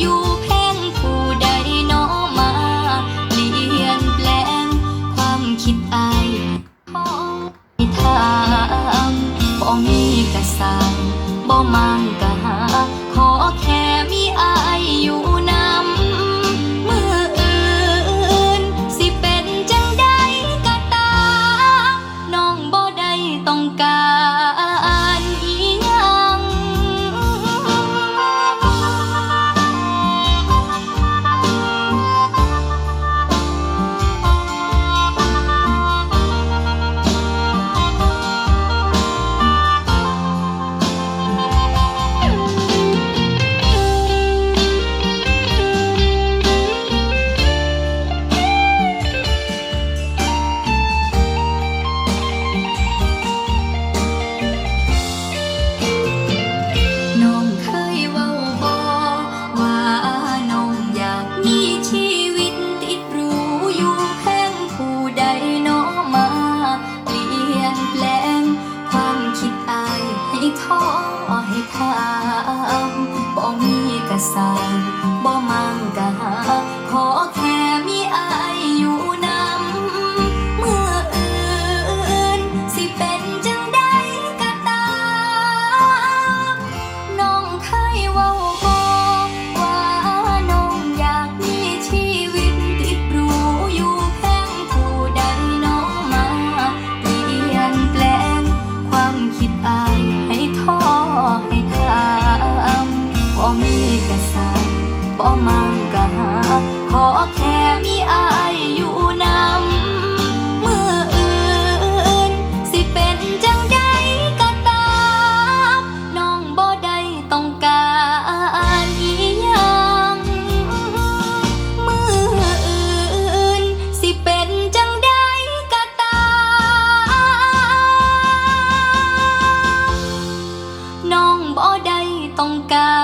อยู่แพงผู้ใดน้อมาเปลี่ยนแปลงความคิดอายขอให้ถามบ่มีกระสังบ่มังกะหา ขอแค่มีอายอยู่นำมืออื่น สิเป็นจังใดก็ตามน้องบ่ได้ต้องการ ให้ถามบ่มีกระสางบ่มังกะหา มังกะหา ขอแค่มีอายอยู่นำเมื่ออื่น สิเป็นจังใดก็ตามน้องบ่ได้ต้องการอีหยังมืออื่น สิเป็นจังใดก็ตามน้องบ่ได้ต้องการ